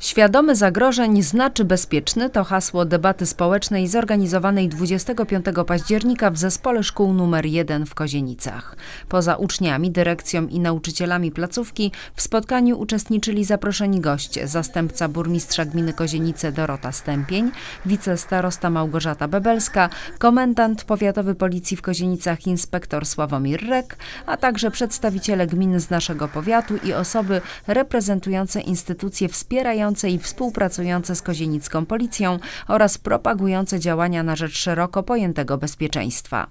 Świadomy zagrożeń znaczy bezpieczny to hasło debaty społecznej zorganizowanej 25 października w Zespole Szkół nr 1 w Kozienicach. Poza uczniami, dyrekcją i nauczycielami placówki w spotkaniu uczestniczyli zaproszeni goście, zastępca burmistrza gminy Kozienice Dorota Stępień, wicestarosta Małgorzata Bebelska, komendant powiatowy policji w Kozienicach inspektor Sławomir Rek, a także przedstawiciele gmin z naszego powiatu i osoby reprezentujące instytucje wspierające i współpracujące z kozienicką policją oraz propagujące działania na rzecz szeroko pojętego bezpieczeństwa.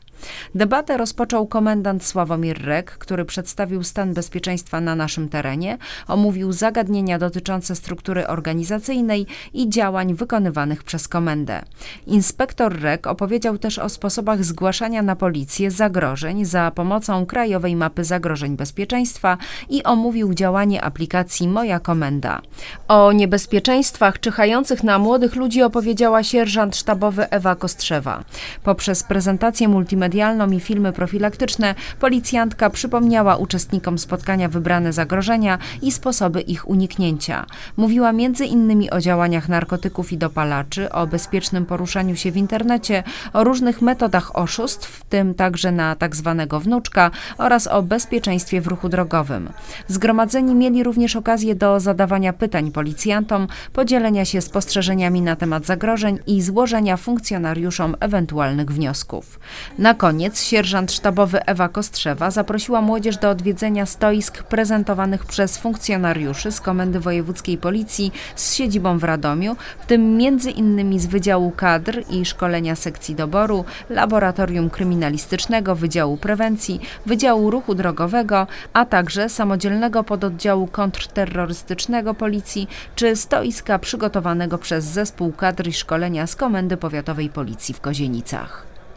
Debatę rozpoczął komendant Sławomir Rek, który przedstawił stan bezpieczeństwa na naszym terenie, omówił zagadnienia dotyczące struktury organizacyjnej i działań wykonywanych przez komendę. Inspektor Rek opowiedział też o sposobach zgłaszania na policję zagrożeń za pomocą Krajowej Mapy Zagrożeń Bezpieczeństwa i omówił działanie aplikacji Moja Komenda. O niebezpieczeństwach czyhających na młodych ludzi opowiedziała sierżant sztabowy Ewa Kostrzewa. Poprzez prezentację multimedialną i filmy profilaktyczne policjantka przypomniała uczestnikom spotkania wybrane zagrożenia i sposoby ich uniknięcia. Mówiła innymi o działaniach narkotyków i dopalaczy, o bezpiecznym poruszaniu się w internecie, o różnych metodach oszustw, w tym także na tak zwanego wnuczka oraz o bezpieczeństwie w ruchu drogowym. Zgromadzeni mieli również okazję do zadawania pytań policjantom, podzielenia się spostrzeżeniami na temat zagrożeń i złożenia funkcjonariuszom ewentualnych wniosków. Na koniec sierżant sztabowy Ewa Kostrzewa zaprosiła młodzież do odwiedzenia stoisk prezentowanych przez funkcjonariuszy z Komendy Wojewódzkiej Policji z siedzibą w Radomiu, w tym między innymi z Wydziału Kadr i Szkolenia Sekcji Doboru, Laboratorium Kryminalistycznego, Wydziału Prewencji, Wydziału Ruchu Drogowego, a także samodzielnego pododdziału kontrterrorystycznego Policji czy stoiska przygotowanego przez Zespół Kadr i Szkolenia z Komendy Powiatowej Policji w Kozienicach.